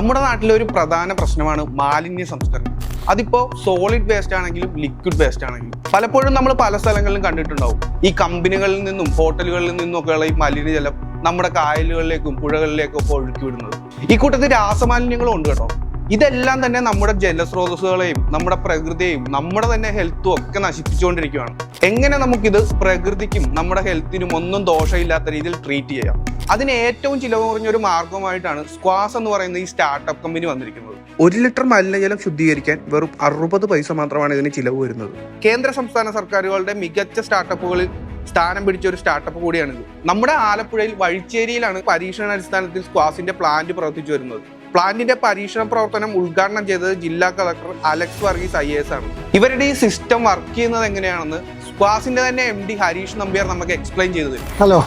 നമ്മുടെ നാട്ടിലെ ഒരു പ്രധാന പ്രശ്നമാണ് മാലിന്യ സംസ്കരണം. അതിപ്പോ സോളിഡ് വേസ്റ്റ് ആണെങ്കിലും ലിക്വിഡ് വേസ്റ്റ് ആണെങ്കിലും പലപ്പോഴും നമ്മൾ പല സ്ഥലങ്ങളിലും കണ്ടിട്ടുണ്ടാവും. ഈ കമ്പനികളിൽ നിന്നും ഹോട്ടലുകളിൽ നിന്നും ഒക്കെയുള്ള ഈ മലിനജലം നമ്മുടെ കായലുകളിലേക്കും പുഴകളിലേക്കും ഒക്കെ ഒഴുക്കി വിടുന്നത്. ഈ കൂട്ടത്തിൽ രാസമാലിന്യങ്ങളും ഉണ്ട് കേട്ടോ. ഇതെല്ലാം തന്നെ നമ്മുടെ ജലസ്രോതസ്സുകളെയും നമ്മുടെ പ്രകൃതിയെയും നമ്മുടെ തന്നെ ഹെൽത്തും ഒക്കെ നശിപ്പിച്ചുകൊണ്ടിരിക്കുകയാണ്. എങ്ങനെ നമുക്കിത് പ്രകൃതിക്കും നമ്മുടെ ഹെൽത്തിനും ഒന്നും ദോഷമില്ലാത്ത രീതിയിൽ ട്രീറ്റ് ചെയ്യാം? അതിന് ഏറ്റവും ചിലവ് കുറഞ്ഞ ഒരു മാർഗമായിട്ടാണ് സ്ക്വാസ് എന്ന് പറയുന്ന ഈ സ്റ്റാർട്ടപ്പ് കമ്പനി വന്നിരിക്കുന്നത്. ഒരു ലിറ്റർ മലിനജലം ശുദ്ധീകരിക്കാൻ വെറും അറുപത് പൈസ മാത്രമാണ് ഇതിന് ചിലവ് വരുന്നത്. കേന്ദ്ര സംസ്ഥാന സർക്കാരുകളുടെ മികച്ച സ്റ്റാർട്ടപ്പുകളിൽ സ്ഥാനം പിടിച്ച ഒരു സ്റ്റാർട്ടപ്പ് കൂടിയാണിത്. നമ്മുടെ ആലപ്പുഴയിൽ വഴിച്ചേരിയിലാണ് പരീക്ഷണാടിസ്ഥാനത്തിൽ സ്ക്വാസിന്റെ പ്ലാന്റ് പ്രവർത്തിച്ചു വരുന്നത്. പ്ലാന്റിന്റെ പരീക്ഷണ പ്രവർത്തനം ഉദ്ഘാടനം ചെയ്തത് ജില്ലാ collector Alex Varghese I S ആണ്. ഇവരുടെ ഈ സിസ്റ്റം വർക്ക് ചെയ്യുന്നത് എങ്ങനെയാണെന്ന് സ്ക്വാസിന്റെ തന്നെ എം ഡി ഹരീഷ് നമ്പ്യാർ നമുക്ക് എക്സ്പ്ലെയിൻ ചെയ്തത് ഹലോ.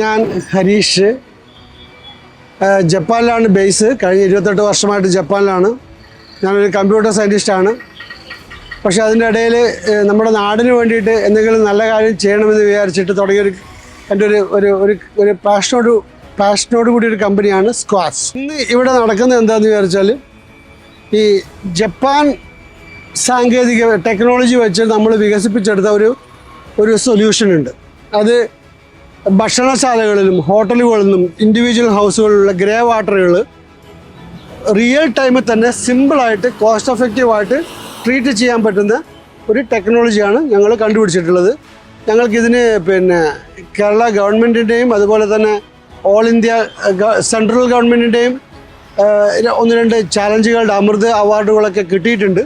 ഞാൻ ഹരീഷ് ജപ്പാനിലാണ് ബേസ്. കഴിഞ്ഞ ഇരുപത്തെട്ട് വർഷമായിട്ട് ജപ്പാനിലാണ്. ഞാനൊരു കമ്പ്യൂട്ടർ സയന്റിസ്റ്റാണ് പക്ഷെ അതിന്റെ ഇടയിൽ നമ്മുടെ നാടിന് വേണ്ടിയിട്ട് എന്തെങ്കിലും നല്ല കാര്യം ചെയ്യണമെന്ന് വിചാരിച്ചിട്ട് തുടങ്ങിയൊരു എന്റെ ഒരു ഒരു ഒരു പാഷനോട് പാഷനോട് കൂടി ഒരു കമ്പനിയാണ് സ്ക്വാസ് ഇന്ന് ഇവിടെ നടക്കുന്നത് എന്താണെന്ന് വിചാരിച്ചാൽ ഈ ജപ്പാൻ സാങ്കേതിക ടെക്നോളജി വെച്ച് നമ്മൾ വികസിപ്പിച്ചെടുത്ത ഒരു ഒരു സൊല്യൂഷൻ ഉണ്ട്. അത് ഭക്ഷണശാലകളിലും ഹോട്ടലുകളിലും ഇൻഡിവിജ്വൽ ഹൗസുകളിലുള്ള ഗ്രേ വാട്ടറുകൾ റിയൽ ടൈമിൽ തന്നെ സിമ്പിളായിട്ട് കോസ്റ്റ് എഫക്റ്റീവായിട്ട് ട്രീറ്റ് ചെയ്യാൻ പറ്റുന്ന ഒരു ടെക്നോളജിയാണ് ഞങ്ങൾ കണ്ടുപിടിച്ചിട്ടുള്ളത്. ഞങ്ങൾക്കിതിന് പിന്നെ കേരള ഗവൺമെന്റിന്റെയും അതുപോലെ തന്നെ ഓൾ ഇന്ത്യ സെൻട്രൽ ഗവൺമെന്റിന്റെയും ഒന്ന് രണ്ട് ചാലഞ്ചുകളുടെ അമൃത് അവാർഡുകളൊക്കെ കിട്ടിയിട്ടുണ്ട്.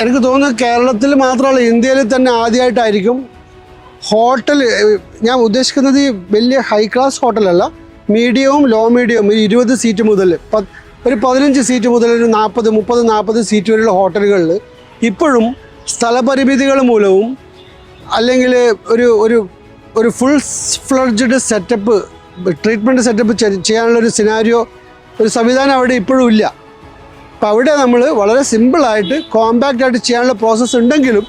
എനിക്ക് തോന്നുന്നു കേരളത്തിൽ മാത്രമല്ല ഇന്ത്യയിൽ തന്നെ ആദ്യമായിട്ടായിരിക്കും ഹോട്ടൽ ഞാൻ ഉദ്ദേശിക്കുന്നത് ഈ വലിയ ഹൈ ക്ലാസ് ഹോട്ടലല്ല മീഡിയവും ലോ മീഡിയവും ഇരുപത് സീറ്റ് മുതൽ ഒരു പതിനഞ്ച് സീറ്റ് മുതൽ ഒരു നാൽപ്പത് മുപ്പത് നാൽപ്പത് സീറ്റ് വരെയുള്ള ഹോട്ടലുകളിൽ ഇപ്പോഴും സ്ഥലപരിമിതികൾ മൂലവും അല്ലെങ്കിൽ ഒരു ഒരു ഒരു full fledged setup treatment setup ചെയ്യാനുള്ള ഒരു സിനാരിയോ ഒരു സംവിധാനം അവിടെ ഇപ്പോഴും ഇല്ല. അപ്പോൾ അവിടെ നമ്മൾ വളരെ സിമ്പിളായിട്ട് കോമ്പാക്റ്റ് ആയിട്ട് ചെയ്യാനുള്ള പ്രോസസ്സ് ഉണ്ടെങ്കിലും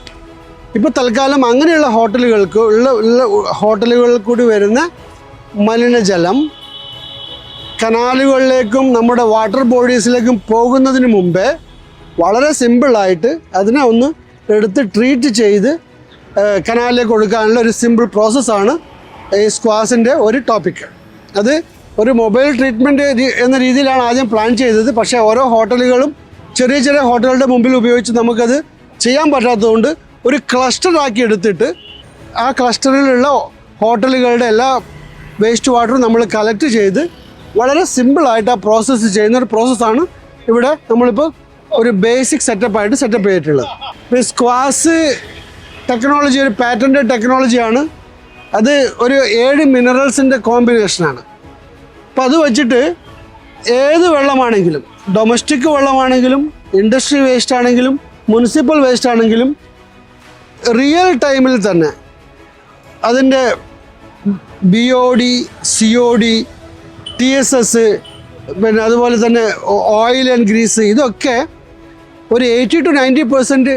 ഇപ്പോൾ തൽക്കാലം അങ്ങനെയുള്ള ഹോട്ടലുകൾക്ക് ഉള്ള ഉള്ള ഹോട്ടലുകളിൽ കൂടി വരുന്ന മലിനജലം കനാലുകളിലേക്കും നമ്മുടെ വാട്ടർ ബോഡീസിലേക്കും പോകുന്നതിന് മുമ്പേ വളരെ സിമ്പിളായിട്ട് അതിനെ ഒന്ന് എടുത്ത് ട്രീറ്റ് ചെയ്ത് കനാലിലേക്ക് കൊടുക്കാനുള്ള ഒരു സിമ്പിൾ പ്രോസസ്സാണ് ഈ സ്ക്വാസിന്റെ ഒരു ടോപ്പിക് അത് ഒരു മൊബൈൽ ട്രീറ്റ്മെന്റ് എന്ന രീതിയിലാണ് ആദ്യം പ്ലാൻ ചെയ്തത്. പക്ഷേ ഓരോ ഹോട്ടലുകളും ചെറിയ ചെറിയ ഹോട്ടലുകളുടെ മുമ്പിൽ ഉപയോഗിച്ച് നമുക്കത് ചെയ്യാൻ പറ്റാത്തതുകൊണ്ട് ഒരു ക്ലസ്റ്ററാക്കി എടുത്തിട്ട് ആ ക്ലസ്റ്ററിലുള്ള ഹോട്ടലുകളുടെ എല്ലാ വേസ്റ്റ് വാട്ടറും നമ്മൾ കളക്ട് ചെയ്ത് വളരെ സിമ്പിളായിട്ട് ആ പ്രോസസ്സ് ചെയ്യുന്ന ഒരു പ്രോസസ്സാണ് ഇവിടെ നമ്മളിപ്പോൾ ഒരു ബേസിക് സെറ്റപ്പായിട്ട് സെറ്റപ്പ് ചെയ്തിട്ടുള്ളത്. ഇപ്പോൾ സ്ക്വാസ് ടെക്നോളജി ഒരു പാറ്റൻഡ് ടെക്നോളജിയാണ് അത് ഒരു ഏഴ് മിനറൽസിന്റെ കോമ്പിനേഷനാണ് അപ്പം അത് വെച്ചിട്ട് ഏത് വെള്ളമാണെങ്കിലും ഡൊമസ്റ്റിക് വെള്ളമാണെങ്കിലും ഇൻഡസ്ട്രി വേസ്റ്റ് ആണെങ്കിലും മുനിസിപ്പൽ വേസ്റ്റ് ആണെങ്കിലും റിയൽ ടൈമിൽ തന്നെ അതിന്റെ B O D C O D T S S പിന്നെ അതുപോലെ തന്നെ ഓയിൽ ആൻഡ് ഗ്രീസ് ഇതൊക്കെ ഒരു എയ്റ്റി ടു നയന്റി പെർസെന്റ്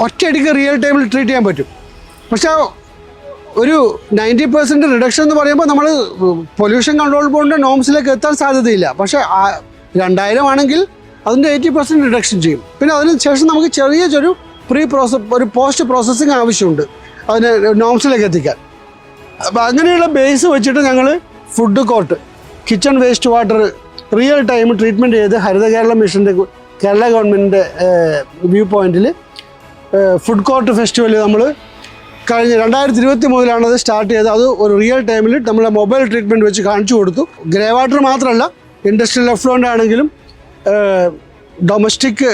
ഒറ്റയടിക്ക് റിയൽ ടൈമിൽ ട്രീറ്റ് ചെയ്യാൻ പറ്റും. പക്ഷേ ഒരു നയന്റി പെർസെന്റ് റിഡക്ഷൻ എന്ന് പറയുമ്പോൾ നമ്മൾ പൊല്യൂഷൻ കൺട്രോൾ ബോർഡിന്റെ നോംസിലേക്ക് എത്താൻ സാധ്യതയില്ല. പക്ഷേ രണ്ടായിരം ആണെങ്കിൽ അതിന്റെ എയ്റ്റി പെർസെന്റ് റിഡക്ഷൻ ചെയ്യും. പിന്നെ അതിന് ശേഷം നമുക്ക് ചെറിയ ചെറിയ പ്രീ പ്രോസസ് ഒരു പോസ്റ്റ് പ്രോസസ്സിങ് ആവശ്യമുണ്ട്. അതിന് നോംസിലേക്ക് എത്തിക്കാൻ. അപ്പോൾ അങ്ങനെയുള്ള ബേസ് വെച്ചിട്ട് ഞങ്ങൾ food court kitchen waste water real time treatment ചെയ്ത് ഹരിത കേരള മിഷന്റെ കേരള ഗവൺമെന്റിന്റെ വ്യൂ പോയിന്റിൽ ഫുഡ് കോർട്ട് ഫെസ്റ്റിവൽ നമ്മൾ കഴിഞ്ഞ രണ്ടായിരത്തി ഇരുപത്തി മുതലാണ് അത് സ്റ്റാർട്ട് ചെയ്തത്. അത് ഒരു റിയൽ ടൈമിൽ നമ്മുടെ മൊബൈൽ ട്രീറ്റ്മെന്റ് വെച്ച് കാണിച്ചു കൊടുത്തു. ഗ്രേ വാട്ടർ മാത്രമല്ല ഇൻഡസ്ട്രിയൽ എഫ്ലോന്റ് ആണെങ്കിലും ഡൊമസ്റ്റിക്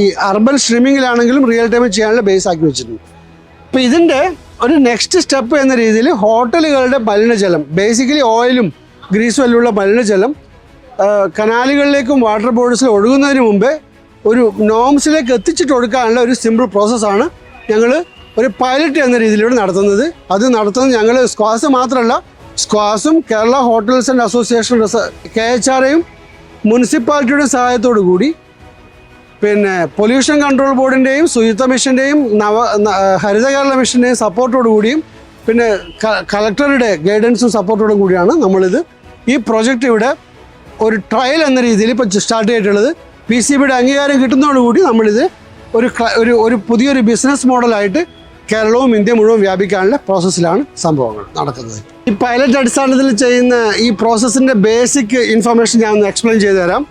ഈ അർബൻ സ്ട്രീമിങ്ങിലാണെങ്കിലും റിയൽ ടൈമിൽ ചെയ്യാനുള്ള ബേസ് ആക്കി വെച്ചിട്ടുണ്ട്. അപ്പോൾ ഇതിന്റെ ഒരു നെക്സ്റ്റ് സ്റ്റെപ്പ് എന്ന രീതിയിൽ ഹോട്ടലുകളുടെ മലിനജലം ബേസിക്കലി ഓയിലും ഗ്രീസും എല്ലാം മലിനജലം കനാലുകളിലേക്കും വാട്ടർ ബോഡീസിലും ഒഴുകുന്നതിന് മുമ്പേ ഒരു നോംസിലേക്ക് എത്തിച്ചിട്ട് കൊടുക്കാനുള്ള ഒരു സിമ്പിൾ പ്രോസസ്സാണ് ഞങ്ങൾ ഒരു പൈലറ്റ് എന്ന രീതിയിലൂടെ നടത്തുന്നത്. അത് നടത്തുന്നത് ഞങ്ങൾ സ്ക്വാസ് മാത്രമല്ല സ്ക്വാസും Kerala hotels and association K H R എയും മുനിസിപ്പാലിറ്റിയുടെ സഹായത്തോടു കൂടി പിന്നെ പൊല്യൂഷൻ കൺട്രോൾ ബോർഡിന്റെയും ശുചിത്വ മിഷന്റെയും നവ ഹരിത കേരള മിഷന്റെയും സപ്പോർട്ടോടു കൂടിയും പിന്നെ കളക്ടറുടെ ഗൈഡൻസും സപ്പോർട്ടോടും കൂടിയാണ് നമ്മളിത്. ഈ പ്രൊജക്റ്റ് ഇവിടെ ഒരു ട്രയൽ എന്ന രീതിയിൽ ഇപ്പോൾ സ്റ്റാർട്ട് ചെയ്തിട്ടുള്ളത്. പി സി ബിയുടെ അംഗീകാരം കിട്ടുന്നതോടുകൂടി നമ്മളിത് ഒരു ഒരു ഒരു പുതിയൊരു ബിസിനസ് മോഡലായിട്ട് കേരളവും ഇന്ത്യ മുഴുവൻ വ്യാപിക്കാനുള്ള പ്രോസസ്സിലാണ് സംഭവങ്ങൾ നടക്കുന്നത്. ഈ പൈലറ്റ് അടിസ്ഥാനത്തിൽ ചെയ്യുന്ന ഈ പ്രോസസ്സിന്റെ ബേസിക് ഇൻഫർമേഷൻ ഞാൻ ഒന്ന് എക്സ്പ്ലെയിൻ ചെയ്തു തരാം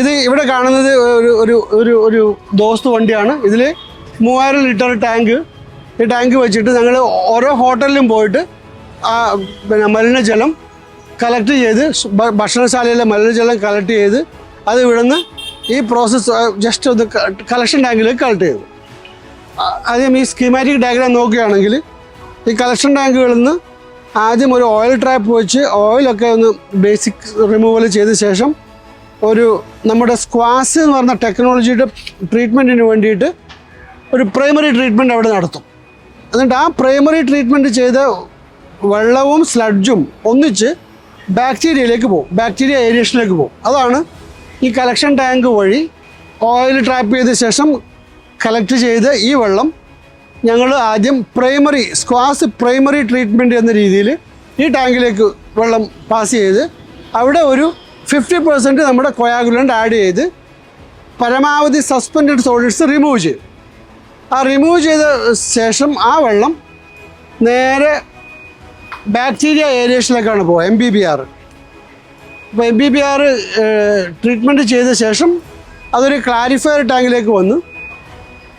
ഇത് ഇവിടെ കാണുന്നത് ഒരു ഒരു ഒരു ഒരു ദോസ്ത് വണ്ടിയാണ്. ഇതിൽ മൂവായിരം ലിറ്റർ ടാങ്ക് ഈ ടാങ്ക് വെച്ചിട്ട് ഞങ്ങൾ ഓരോ ഹോട്ടലിലും പോയിട്ട് ആ പിന്നെ മലിനജലം കളക്ട് ചെയ്ത് ഭക്ഷണശാലയിലെ മലിനജലം കളക്ട് ചെയ്ത് അത് ഇവിടുന്ന് ഈ പ്രോസസ്സ് ജസ്റ്റ് ഒന്ന് കളക്ഷൻ ടാങ്കിലേക്ക് കളക്ട് ചെയ്തു. ആദ്യം ഈ സ്കീമാറ്റിക് ഡയഗ്രാം നോക്കുകയാണെങ്കിൽ ഈ കളക്ഷൻ ടാങ്കുകളിൽ നിന്ന് ആദ്യം ഒരു ഓയിൽ ട്രാപ്പ് വെച്ച് ഓയിലൊക്കെ ഒന്ന് ബേസിക് റിമൂവൽ ചെയ്ത ശേഷം ഒരു നമ്മുടെ സ്ക്വാസ് എന്ന് പറഞ്ഞ ടെക്നോളജിയുടെ ട്രീറ്റ്മെന്റിന് വേണ്ടിയിട്ട് ഒരു പ്രൈമറി ട്രീറ്റ്മെന്റ് അവിടെ നടത്തും. എന്നിട്ട് ആ പ്രൈമറി ട്രീറ്റ്മെന്റ് ചെയ്ത വെള്ളവും സ്ലഡ്ജും ഒന്നിച്ച് ബാക്ടീരിയയിലേക്ക് പോകും. ബാക്ടീരിയ ഏരിയേഷനിലേക്ക് പോകും. അതാണ് ഈ കളക്ഷൻ ടാങ്ക് വഴി ഓയിൽ ട്രാപ്പ് ചെയ്ത ശേഷം കളക്ട് ചെയ്ത് ഈ വെള്ളം ഞങ്ങൾ ആദ്യം പ്രൈമറി സ്ക്വാസ് പ്രൈമറി ട്രീറ്റ്മെന്റ് എന്ന രീതിയിൽ ഈ ടാങ്കിലേക്ക് വെള്ളം പാസ് ചെയ്ത് അവിടെ ഒരു ഫിഫ്റ്റി പെർസെന്റ് നമ്മുടെ കൊയാഗുലന്റ് ആഡ് ചെയ്ത് പരമാവധി സസ്പെൻഡഡ് സോളിഡ്സ് റിമൂവ് ചെയ്യും ആ റിമൂവ് ചെയ്ത ശേഷം ആ വെള്ളം നേരെ ബാക്ടീരിയ ഏരിയേഷനിലേക്കാണ് പോകുക എം ബി ബി ആർ അപ്പോൾ M B B R treatment ചെയ്ത ശേഷം അതൊരു ക്ലാരിഫയർ ടാങ്കിലേക്ക് വന്ന്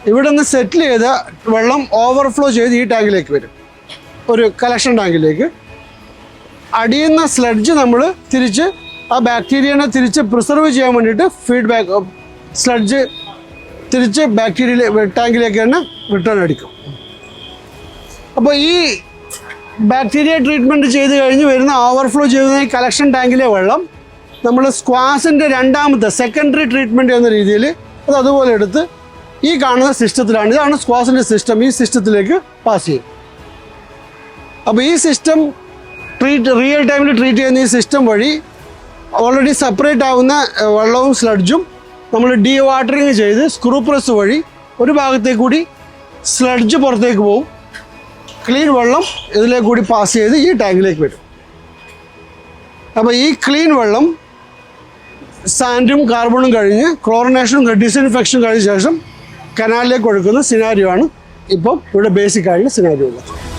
ഇവിടെ നിന്ന് സെറ്റിൽ ചെയ്ത വെള്ളം ഓവർഫ്ലോ ചെയ്ത് ഈ ടാങ്കിലേക്ക് വരും. ഒരു കലക്ഷൻ ടാങ്കിലേക്ക് അടിയുന്ന സ്ലഡ്ജ് നമ്മൾ തിരിച്ച് ആ ബാക്ടീരിയനെ തിരിച്ച് പ്രിസർവ് ചെയ്യാൻ വേണ്ടിയിട്ട് ഫീഡ്ബാക്ക് സ്ലഡ്ജ് തിരിച്ച് ബാക്ടീരിയ ടാങ്കിലേക്ക് തന്നെ റിട്ടേൺ അടിക്കും. അപ്പോൾ ഈ ബാക്ടീരിയ ട്രീറ്റ്മെന്റ് ചെയ്ത് കഴിഞ്ഞ് വരുന്ന ഓവർഫ്ലോ ചെയ്യുന്ന ഈ കലക്ഷൻ ടാങ്കിലെ വെള്ളം നമ്മൾ സ്ക്വാസിന്റെ രണ്ടാമത്തെ സെക്കൻഡറി ട്രീറ്റ്മെന്റ് എന്ന രീതിയിൽ അത് അതുപോലെ എടുത്ത് ഈ കാണുന്ന സിസ്റ്റത്തിലാണ് ഇതാണ് സ്ക്വാസിന്റെ സിസ്റ്റം ഈ സിസ്റ്റത്തിലേക്ക് പാസ് ചെയ്യും. അപ്പോൾ ഈ സിസ്റ്റം ട്രീറ്റ് റിയൽ ടൈമിൽ ട്രീറ്റ് ചെയ്യുന്ന ഈ സിസ്റ്റം വഴി ഓൾറെഡി സെപ്പറേറ്റ് ആവുന്ന വെള്ളവും സ്ലഡ്ജും നമ്മൾ ഡീ വാട്ടറിങ് ചെയ്ത് സ്ക്രൂ പ്രസ് വഴി ഒരു ഭാഗത്തേക്ക് കൂടി സ്ലഡ്ജ് പുറത്തേക്ക് പോവും. ക്ലീൻ വെള്ളം ഇതിലേക്ക് കൂടി പാസ് ചെയ്ത് ഈ ടാങ്കിലേക്ക് വരും. അപ്പോൾ ഈ ക്ലീൻ വെള്ളം സാൻഡും കാർബണും കഴിഞ്ഞ് ക്ലോറിനേഷനും ഡിസിൻഫെക്ഷനും കഴിഞ്ഞ ശേഷം കനാലിലേക്ക് ഒഴുക്കുന്ന സിനാരിയോ ആണ്. ഇപ്പം ഇവിടെ ബേസിക് ആയിട്ടുള്ള സിനാരിയോ ഉള്ളത്.